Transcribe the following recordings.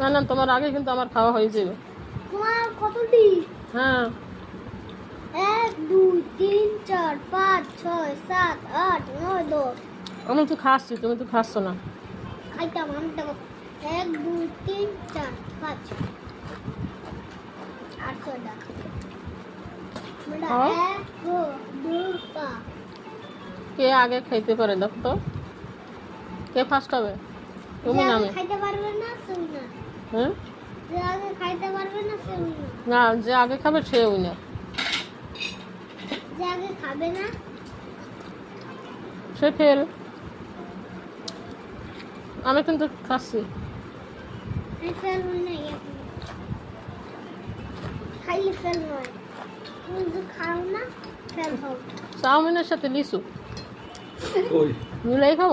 না না তোমার আগে কিন্তু আমার খাওয়া হয়ে যাবে। তোমার কতটি? হ্যাঁ। এক দুই তিন চার পাঁচ ছয় সাত আট নয় দশ। আমি তো খাচ্ছি তুমি তো খাচ্ছ না। খাইতাম আমি তো এক দুই তিন চার পাঁচ আট ছয়টা হ্যাঁ? কে আগে খাইতে পারে দেখো তো। কে ফার্স্ট হবে? তুমি না আমি খাইতে পারবে না সেই না। হ্যাঁ? যে আগে খাইতে পারবে না সেই না। না যে আগে খাবে সে উইনার যে আগে খাবে না সে ফেল আমি কিন্তু খাচ্ছি। আমি ফেল এখন। খাইলে ফেল নয় তুমি যদি খাও না ফেল হও। চাউমিনের সাথে লিচু। ওই মিলাই খাব?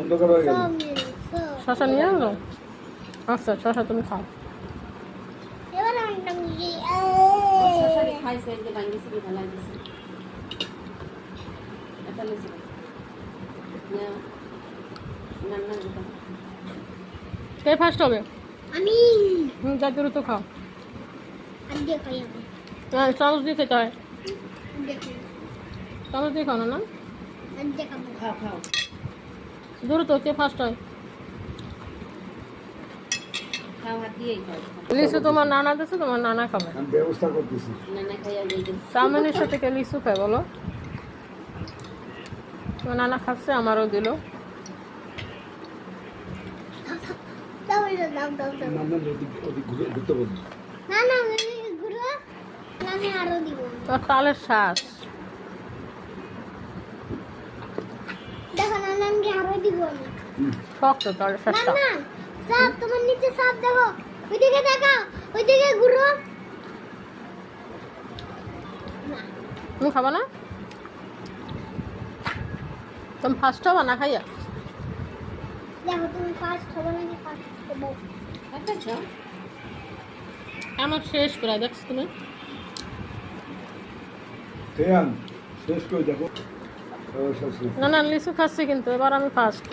অন্ধকার হয়ে গেল। শশা নিয়ে আসলো আচ্ছা শশা তুমি খাও। কে ফার্স্ট হবে? আমি। হুম যা দ্রুত খাও। হ্যাঁ চামচ দিয়ে খেতে হয়। চামচ দিয়ে খাও না দিয়ে খাব। দ্রুত কে ফার্স্ট হয়? লিচু তোমার নানা দিচ্ছে তোমার নানা খাবে। আমি ব্যবস্থা করতেছি। চাউমিনের সাথে কে লিচু খায় বলো? তোমার নানা খাচ্ছে আমারও দিল। দাও এটা দাও দাও দাও না না ওদিক ওদিক ঘুরে ঘুরতে বলুন না না আমি ঘুরো আমি আরও দিব তোর তালের শ্বাস দেখো না না, আমি। আরও দিব শক্ত। না না সাপ তোমার নিচে সাপ দেখো ওইদিকে দেখাও ওইদিকে ঘুরো। না তুমি খাবা না? তুমি ফার্স্ট হবা না খাইয়া? দেখো তুমি ফার্স্ট হবে নাকি ফার্স্ট হব? আমার শেষ প্রায় দেখছ তুমি? শেষ করে দেখো। না না লিচু খাচ্ছি কিন্তু এবার আমি ফার্স্ট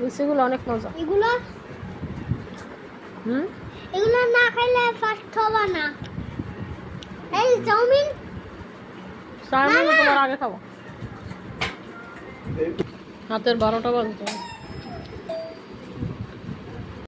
লিচুগুলো অনেক মজা। এগুলো? হুম? এগুলো না খাইলে ফার্স্ট হবে না। এই চাউমিন? চাউমিন। তোমার আগে খাব। হাতের বারোটা বাজতে